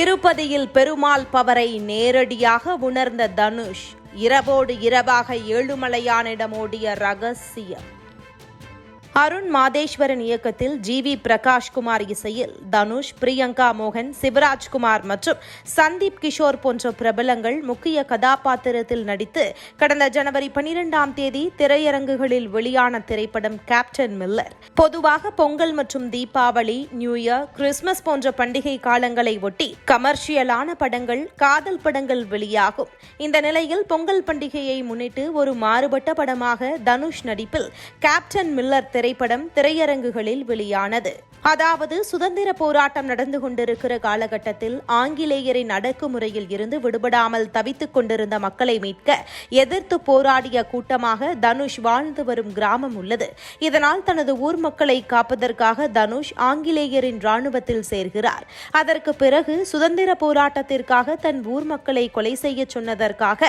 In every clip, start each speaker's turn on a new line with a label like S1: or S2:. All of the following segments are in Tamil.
S1: திருப்பதியில் பெருமாள் பவரை நேரடியாக உணர்ந்த தனுஷ். இரவோடு இரவாக ஏழுமலையானிடம் ஓடிய ரகசியம். அருண் மாதேஸ்வரன் இயக்கத்தில் ஜி வி பிரகாஷ்குமார் இசையில் தனுஷ் பிரியங்கா மோகன் சிவராஜ்குமார் மற்றும் சந்தீப் கிஷோர் போன்ற பிரபலங்கள் முக்கிய கதாபாத்திரத்தில் நடித்து கடந்த ஜனவரி பனிரெண்டாம் தேதி திரையரங்குகளில் வெளியான திரைப்படம் கேப்டன் மில்லர் பொதுவாக பொங்கல் மற்றும் தீபாவளி நியூ இயர் கிறிஸ்துமஸ் போன்ற பண்டிகை காலங்களை ஒட்டி கமர்ஷியலான படங்கள் காதல் படங்கள் வெளியாகும். இந்த நிலையில் பொங்கல் பண்டிகையை முன்னிட்டு ஒரு மாறுபட்ட படமாக தனுஷ் நடிப்பில் கேப்டன் மில்லர் திரை திரைப்படம் திரையரங்குகளில் வெளியானது. அதாவது சுதந்திர போராட்டம் நடந்து கொண்டிருக்கிற காலகட்டத்தில் ஆங்கிலேயரின் அடக்குமுறையில் இருந்து விடுபடாமல் தவித்துக் கொண்டிருந்த மக்களை மீட்க எதிர்த்து போராடிய கூட்டமாக தனுஷ் வாழ்ந்து வரும் கிராமம் உள்ளது. இதனால் தனது ஊர் மக்களை காப்பதற்காக தனுஷ் ஆங்கிலேயரின் ராணுவத்தில் சேர்கிறார். அதற்கு பிறகு சுதந்திர போராட்டத்திற்காக தன் ஊர் மக்களை கொலை செய்ய சொன்னதற்காக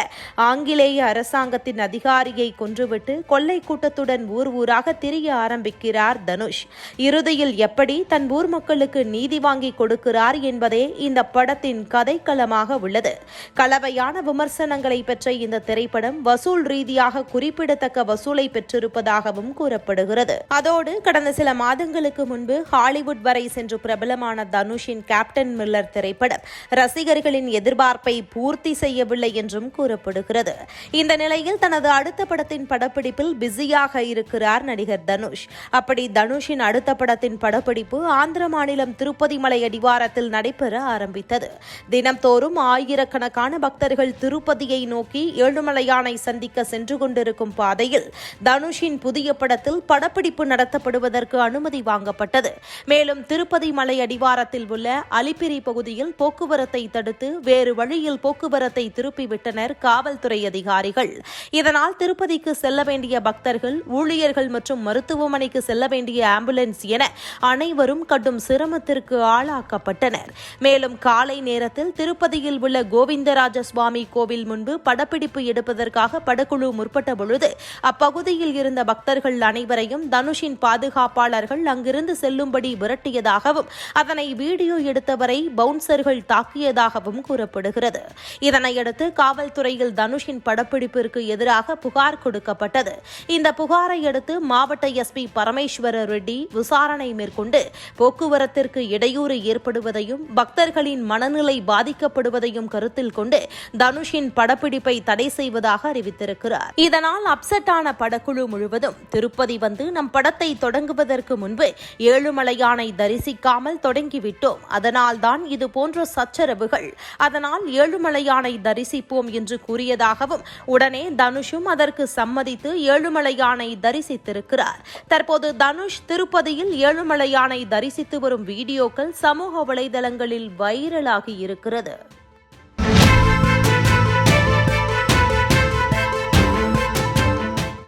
S1: ஆங்கிலேய அரசாங்கத்தின் அதிகாரியை கொன்றுவிட்டு கொள்ளை கூட்டத்துடன் ஊர் ஊராக திரிய ஆரம்பிக்கிறார் தனுஷ். இறுதியில் எப்படி தன் ஊர் மக்களுக்கு நீதி வாங்கி கொடுக்கிறார் என்பதே இந்த படத்தின் கதைக்களமாக உள்ளது. கலவையான விமர்சனங்களை பெற்ற இந்த திரைப்படம் வசூல் ரீதியாக குறிப்பிடத்தக்க வசூலை பெற்றிருப்பதாகவும் கூறப்படுகிறது. அதோடு கடந்த சில மாதங்களுக்கு முன்பு ஹாலிவுட் வரை சென்று பிரபலமான தனுஷின் கேப்டன் மில்லர் திரைப்படம் ரசிகர்களின் எதிர்பார்ப்பை பூர்த்தி செய்யவில்லை என்றும் கூறப்படுகிறது. இந்த நிலையில் தனது அடுத்த படத்தின் படப்பிடிப்பில் பிஸியாக இருக்கிறார் நடிகர் தனுஷ். தனுஷ். அப்படி தனுஷின் அடுத்த படத்தின் படப்பிடிப்பு ஆந்திர மாநிலம் திருப்பதி மலை அடிவாரத்தில் நடைபெற ஆரம்பித்தது. தினம்தோறும் ஆயிரக்கணக்கான பக்தர்கள் திருப்பதியை நோக்கி ஏழுமலையானை சந்திக்க சென்று கொண்டிருக்கும் பாதையில் தனுஷின் புதிய படத்தில் படப்பிடிப்பு நடத்தப்படுவதற்கு அனுமதி வாங்கப்பட்டது. மேலும் திருப்பதி மலை அடிவாரத்தில் உள்ள அலிப்பிரி பகுதியில் போக்குவரத்தை தடுத்து வேறு வழியில் போக்குவரத்தை திருப்பிவிட்டனர் காவல்துறை அதிகாரிகள். இதனால் திருப்பதிக்கு செல்ல வேண்டிய பக்தர்கள் ஊழியர்கள் மற்றும் மருத்துவ மருத்துவமனைக்கு செல்ல வேண்டிய ஆம்புலன்ஸ் என அனைவரும் கடும் சிரமத்திற்கு ஆளாக்கப்பட்டனர். மேலும் காலை நேரத்தில் திருப்பதியில் உள்ள கோவிந்தராஜ சுவாமி கோவில் முன்பு படப்பிடிப்பு எடுப்பதற்காக படக்குழு முற்பட்ட பொழுது அப்பகுதியில் இருந்த பக்தர்கள் அனைவரையும் தனுஷின் பாதுகாப்பாளர்கள் அங்கிருந்து செல்லும்படி விரட்டியதாகவும் அதனை வீடியோ எடுத்தவரை பவுன்சர்கள் தாக்கியதாகவும் கூறப்படுகிறது. இதனையடுத்து காவல்துறையில் தனுஷின் படப்பிடிப்பிற்கு எதிராக புகார் கொடுக்கப்பட்டது. இந்த புகாரை அடுத்து மாவட்ட எஸ். எஸ்பி பரமேஸ்வர ரெட்டி விசாரணை மேற்கொண்டு போக்குவரத்திற்கு இடையூறு ஏற்படுவதையும் பக்தர்களின் மனநிலை பாதிக்கப்படுவதையும் கருத்தில் கொண்டு தனுஷின் படப்பிடிப்பை தடை செய்வதாக அறிவித்திருக்கிறார். இதனால் அப்செட்டான படக்குழு முழுவதும் திருப்பதி வந்து நம் படத்தை தொடங்குவதற்கு முன்பு ஏழுமலையானை தரிசிக்காமல் தொடங்கிவிட்டோம். அதனால்தான் இது போன்ற சச்சரவுகள். அதனால் ஏழுமலையானை தரிசிப்போம் என்று கூறியதாகவும் உடனே தனுஷும் அதற்கு சம்மதித்து ஏழுமலையானை தரிசித்திருக்கிறார். தற்போது தனுஷ் திருப்பதியில் ஏழுமலையானை தரிசித்து வரும் வீடியோக்கள் சமூக வலைதளங்களில் வைரலாகி இருக்கிறது.